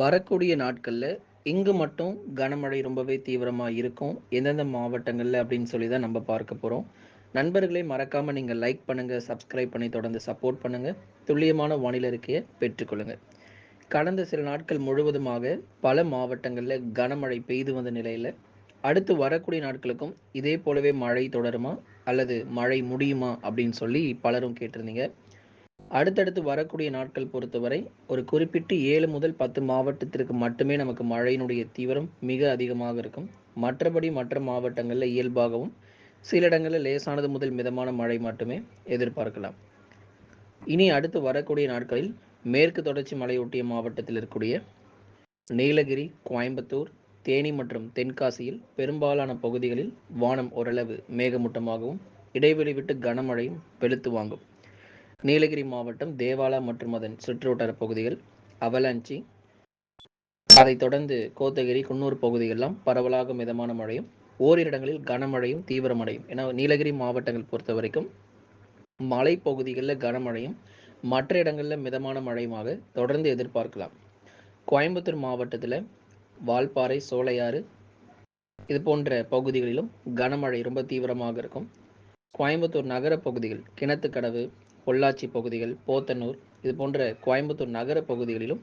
வரக்கூடிய நாட்களில் இங்கு மட்டும் கனமழை ரொம்பவே தீவிரமாக இருக்கும். எந்தெந்த மாவட்டங்களில் அப்படின்னு சொல்லி தான் நம்ம பார்க்க போகிறோம் நண்பர்களே மறக்காமல் நீங்கள் லைக் பண்ணுங்கள் சப்ஸ்கிரைப் பண்ணி தொடர்ந்து சப்போர்ட் பண்ணுங்கள் துல்லியமான வானிலை இருக்கையை பெற்றுக்கொள்ளுங்கள் கடந்த சில நாட்கள் முழுவதுமாக பல மாவட்டங்களில் கனமழை பெய்து வந்த நிலையில் அடுத்து வரக்கூடிய நாட்களுக்கும் இதே போலவே மழை தொடருமா? அல்லது மழை முடியுமா? அப்படின்னு சொல்லி பலரும் கேட்டிருந்தீங்க. அடுத்தடுத்து வரக்கூடிய நாட்கள் பொறுத்தவரை, ஒரு குறிப்பிட்டு ஏழு முதல் 10 மாவட்டத்திற்கு மட்டுமே நமக்கு மழையினுடைய தீவிரம் மிக அதிகமாக இருக்கும். மற்றபடி மற்ற மாவட்டங்களில் இயல்பாகவும், சில இடங்களில் லேசானது முதல் மிதமான மழை மட்டுமே எதிர்பார்க்கலாம். இனி அடுத்து வரக்கூடிய நாட்களில் மேற்கு தொடர்ச்சி மலையொட்டிய மாவட்டத்தில் இருக்கக்கூடிய நீலகிரி, கோயம்புத்தூர், தேனி மற்றும் தென்காசியில் பெரும்பாலான பகுதிகளில் வானம் ஓரளவு மேகமூட்டமாகவும், இடைவெளி விட்டு கனமழையும் வெளுத்து வாங்கும். நீலகிரி மாவட்டம் தேவாலா மற்றும் அதன் சுற்றுவட்டார பகுதிகள், அவலாஞ்சி, அதைத் தொடர்ந்து கோத்தகிரி, குன்னூர் பகுதிகளெல்லாம் பரவலாக மிதமான மழையும், ஓரிரு இடங்களில் கனமழையும் தீவிரமடையும். ஏன்னா நீலகிரி மாவட்டங்கள் பொறுத்தவரைக்கும் மலைப்பகுதிகளில் கனமழையும், மற்ற இடங்கள்ல மிதமான மழையுமாக தொடர்ந்து எதிர்பார்க்கலாம். கோயம்புத்தூர் மாவட்டத்தில் வால்பாறை, சோலையாறு இது போன்ற பகுதிகளிலும் கனமழை ரொம்ப தீவிரமாக இருக்கும். கோயம்புத்தூர் நகர பகுதிகள் கிணத்துக்கடவு, பொள்ளாச்சி பகுதிகள், போத்தனூர் இது போன்ற கோயம்புத்தூர் நகர பகுதிகளிலும்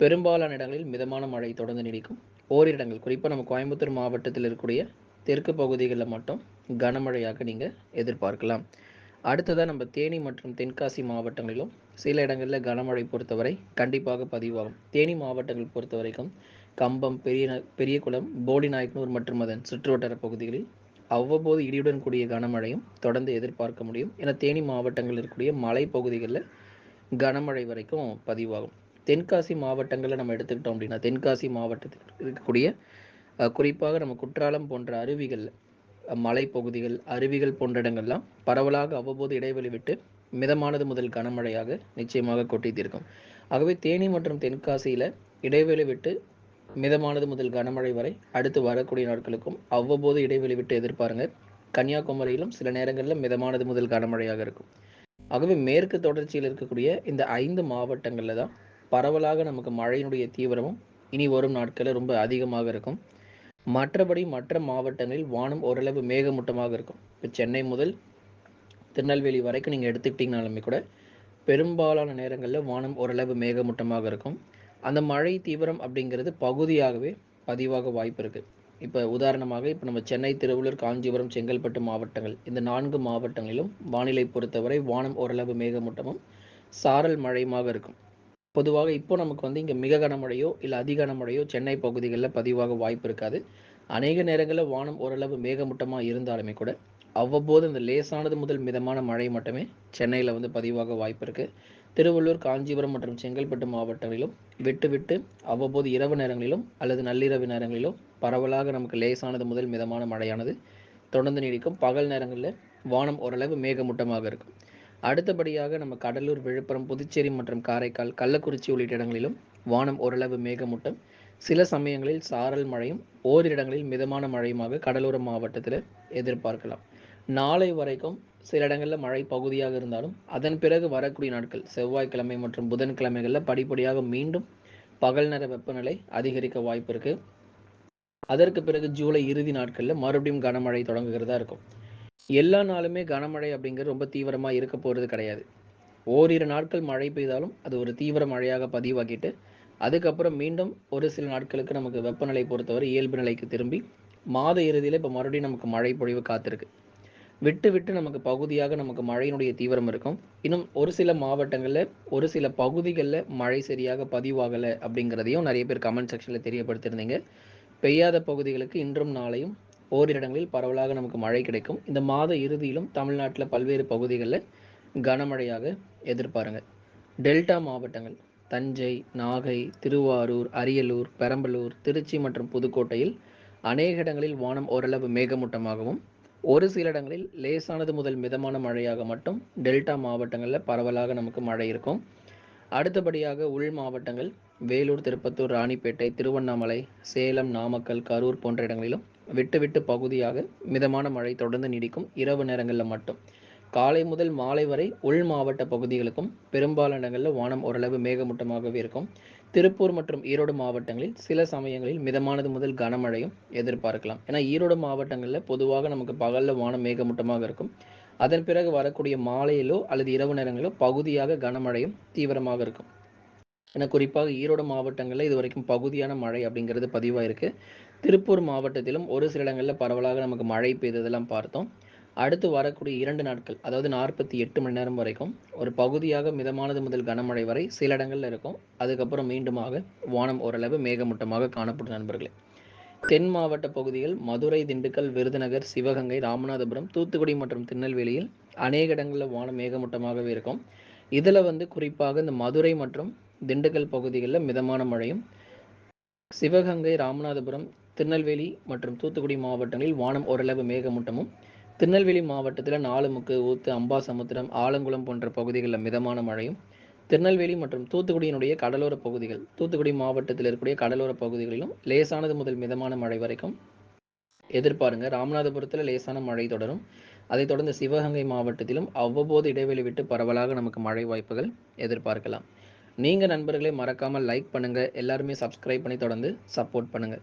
பெரும்பாலான இடங்களில் மிதமான மழை தொடர்ந்து நீடிக்கும். ஓரிரு இடங்கள் குறிப்பாக நம்ம கோயம்புத்தூர் மாவட்டத்தில் இருக்கக்கூடிய தெற்கு பகுதிகளில் மட்டும் கனமழையாக நீங்க எதிர்பார்க்கலாம். அடுத்ததா நம்ம தேனி மற்றும் தென்காசி மாவட்டங்களிலும் சில இடங்களில் கனமழை பொறுத்தவரை கண்டிப்பாக பதிவாகும். தேனி மாவட்டங்கள் பொறுத்தவரைக்கும் கம்பம், பெரிய பெரியகுளம், போடிநாயக்கனூர் மற்றும் அதன் சுற்றுவட்டார பகுதிகளில் அவ்வப்போது இடியுடன் கூடிய கனமழையும் தொடர்ந்து எதிர்பார்க்க முடியும். என தேனி மாவட்டங்களில் இருக்கக்கூடிய மலைப்பகுதிகளில் கனமழை வரைக்கும் பதிவாகும். தென்காசி மாவட்டங்களில் நம்ம எடுத்துக்கிட்டோம் அப்படின்னா, தென்காசி மாவட்டத்தில் இருக்கக்கூடிய குறிப்பாக நம்ம குற்றாலம் போன்ற அருவிகள், மலைப்பகுதிகள், அருவிகள் போன்ற இடங்கள்லாம் பரவலாக அவ்வப்போது இடைவெளி விட்டு மிதமானது முதல் கனமழையாக நிச்சயமாக கொட்டி தீர்க்கும். ஆகவே தேனி மற்றும் தென்காசியில் இடைவெளி விட்டு மிதமானது முதல் கனமழை வரை அடுத்து வரக்கூடிய நாட்களுக்கும் அவ்வப்போது இடைவெளி விட்டு எதிர்பாருங்க. கன்னியாகுமரியிலும் சில நேரங்களில் மிதமானது முதல் கனமழையாக இருக்கும். ஆகவே மேற்கு தொடர்ச்சியில் இருக்கக்கூடிய இந்த ஐந்து மாவட்டங்களில் தான் பரவலாக நமக்கு மழையினுடைய தீவிரமும் இனி வரும் நாட்களில் ரொம்ப அதிகமாக இருக்கும். மற்றபடி மற்ற மாவட்டங்களில் வானம் ஓரளவு மேகமூட்டமாக இருக்கும். இப்போ சென்னை முதல் திருநெல்வேலி வரைக்கும் நீங்கள் எடுத்துக்கிட்டீங்கனாலுமே கூட பெரும்பாலான நேரங்களில் வானம் ஓரளவு மேகமூட்டமாக இருக்கும். அந்த மழை தீவிரம் அப்படிங்கிறது பகுதியாகவே பதிவாக வாய்ப்பு இருக்குது இப்போ உதாரணமாக இப்போ நம்ம சென்னை, திருவள்ளூர், காஞ்சிபுரம், செங்கல்பட்டு மாவட்டங்கள் இந்த நான்கு மாவட்டங்களிலும் வானிலை பொறுத்தவரை வானம் ஓரளவு மேகமூட்டமும், சாரல் மழையுமாக இருக்கும். பொதுவாக இப்போ நமக்கு வந்து இங்கே மிக கனமழையோ, இல்லை அதி கனமழையோ சென்னை பகுதிகளில் பதிவாக வாய்ப்பு இருக்காது. அநேக நேரங்களில் வானம் ஓரளவு மேகமூட்டமாக இருந்தாலுமே கூட அவ்வப்போது இந்த லேசானது முதல் மிதமான மழை மட்டுமே சென்னையில் வந்து பதிவாக வாய்ப்பு இருக்குது திருவள்ளூர், காஞ்சிபுரம் மற்றும் செங்கல்பட்டு மாவட்டங்களிலும் விட்டு விட்டு அவ்வப்போது இரவு நேரங்களிலும் அல்லது நள்ளிரவு நேரங்களிலும் பரவலாக நமக்கு லேசானது முதல் மிதமான மழையானது தொடர்ந்து நீடிக்கும். பகல் நேரங்களில் வானம் ஓரளவு மேகமூட்டமாக இருக்கும். அடுத்தபடியாக நம்ம கடலூர், விழுப்புரம், புதுச்சேரி மற்றும் காரைக்கால், கள்ளக்குறிச்சி உள்ளிட்ட இடங்களிலும் வானம் ஓரளவு மேகமூட்டம், சில சமயங்களில் சாரல் மழையும், ஓரிரு இடங்களில் மிதமான மழையுமாக கடலோர மாவட்டத்தில் எதிர்பார்க்கலாம். நாளை வரைக்கும் சில இடங்களில் மழை பகுதியாக இருந்தாலும், அதன் பிறகு வரக்கூடிய நாட்கள் செவ்வாய்க்கிழமை மற்றும் புதன்கிழமைகளில் படிப்படியாக மீண்டும் பகல் நேர வெப்பநிலை அதிகரிக்க வாய்ப்பு இருக்கு. அதற்கு பிறகு ஜூலை இறுதி நாட்களில் மறுபடியும் கனமழை தொடங்குகிறதா இருக்கும். எல்லா நாளுமே கனமழை அப்படிங்கிறது ரொம்ப தீவிரமாக இருக்க போறது கிடையாது. ஓரிரு நாட்கள் மழை பெய்தாலும் அது ஒரு தீவிர மழையாக பதிவாகிட்டு, அதுக்கப்புறம் மீண்டும் ஒரு சில நாட்களுக்கு நமக்கு வெப்பநிலை பொறுத்தவரை இயல்பு நிலைக்கு திரும்பி, மாத இறுதியில இப்போ மறுபடியும் நமக்கு மழை பொழிவு காத்திருக்கு. விட்டு விட்டு நமக்கு பகுதியாக நமக்கு மழையினுடைய தீவிரம் இருக்கும். இன்னும் ஒரு சில மாவட்டங்களில் ஒரு சில பகுதிகளில் மழை சரியாக பதிவாகலை அப்படிங்கிறதையும் நிறைய பேர் கமெண்ட் செக்ஷனில் தெரியப்படுத்தியிருந்தீங்க. பெய்யாத பகுதிகளுக்கு இன்றும் நாளையும் ஓரிரு இடங்களில் பரவலாக நமக்கு மழை கிடைக்கும். இந்த மாத இறுதியிலும் தமிழ்நாட்டில் பல்வேறு பகுதிகளில் கனமழையாக எதிர்பாருங்க. டெல்டா மாவட்டங்கள் தஞ்சை, நாகை, திருவாரூர், அரியலூர், பெரம்பலூர், திருச்சி மற்றும் புதுக்கோட்டையில் அநேக இடங்களில் வானம் ஓரளவு மேகமூட்டமாகவும், ஒரு சில இடங்களில் லேசானது முதல் மிதமான மழையாக மட்டும் டெல்டா மாவட்டங்களில் பரவலாக நமக்கு மழை இருக்கும். அடுத்தபடியாக உள் மாவட்டங்கள் வேலூர், திருப்பத்தூர், ராணிப்பேட்டை, திருவண்ணாமலை, சேலம், நாமக்கல், கரூர் போன்ற இடங்களிலும் விட்டு விட்டு பகுதியாக மிதமான மழை தொடர்ந்து நீடிக்கும். இரவு நேரங்களில் மட்டும். காலை முதல் மாலை வரை உள் மாவட்ட பகுதிகளுக்கும் பெரும்பாலான இடங்களில் வானம் ஓரளவு மேகமூட்டமாகவே இருக்கும். திருப்பூர் மற்றும் ஈரோடு மாவட்டங்களில் சில சமயங்களில் மிதமானது முதல் கனமழையும் எதிர்பார்க்கலாம். ஏன்னா ஈரோடு மாவட்டங்களில் பொதுவாக நமக்கு பகலில் வானம் மேகமூட்டமாக இருக்கும். அதன் பிறகு வரக்கூடிய மாலையிலோ அல்லது இரவு நேரங்களிலோ பகுதியாக கனமழையும் தீவிரமாக இருக்கும். ஏன்னா குறிப்பாக ஈரோடு மாவட்டங்களில் இது வரைக்கும் பகுதியான மழை அப்படிங்கிறது பதிவாயிருக்கு. திருப்பூர் மாவட்டத்திலும் ஒரு சில இடங்களில் பரவலாக நமக்கு மழை பெய்ததெல்லாம் பார்த்தோம். அடுத்து வரக்கூடிய இரண்டு நாட்கள் அதாவது நாற்பத்தி எட்டு மணி நேரம் வரைக்கும் ஒரு பகுதியாக மிதமானது முதல் கனமழை வரை சில இடங்களில் இருக்கும். அதுக்கப்புறம் மீண்டுமாக வானம் ஓரளவு மேகமூட்டமாக காணப்படும் நண்பர்களே. தென் மாவட்ட பகுதிகள் மதுரை திண்டுக்கல் விருதுநகர் சிவகங்கை ராமநாதபுரம் தூத்துக்குடி மற்றும் திருநெல்வேலியில் அநேக இடங்களில் வானம் மேகமூட்டமாகவே இருக்கும். இதில் வந்து குறிப்பாக இந்த மதுரை மற்றும் திண்டுக்கல் பகுதிகளில் மிதமான மழையும் சிவகங்கை ராமநாதபுரம் திருநெல்வேலி மற்றும் தூத்துக்குடி மாவட்டங்களில் வானம் ஓரளவு மேகமூட்டமும் திருநெல்வேலி மாவட்டத்தில் நாலுமுக்கு ஊத்து அம்பாசமுத்திரம் ஆலங்குளம் போன்ற பகுதிகளில் மிதமான மழையும் திருநெல்வேலி மற்றும் தூத்துக்குடியினுடைய கடலோர பகுதிகள் தூத்துக்குடி மாவட்டத்தில் இருக்கக்கூடிய கடலோர பகுதிகளிலும் லேசானது முதல் மிதமான மழை வரைக்கும் எதிர்பாருங்க. ராமநாதபுரத்தில் லேசான மழை தொடரும். அதைத் தொடர்ந்து சிவகங்கை மாவட்டத்திலும் அவ்வப்போது இடைவெளி விட்டு பரவலாக நமக்கு மழை வாய்ப்புகள் எதிர்பார்க்கலாம். நீங்கள் நண்பர்களே மறக்காமல் லைக் பண்ணுங்கள் எல்லாருமே சப்ஸ்கிரைப் பண்ணி தொடர்ந்து சப்போர்ட் பண்ணுங்கள்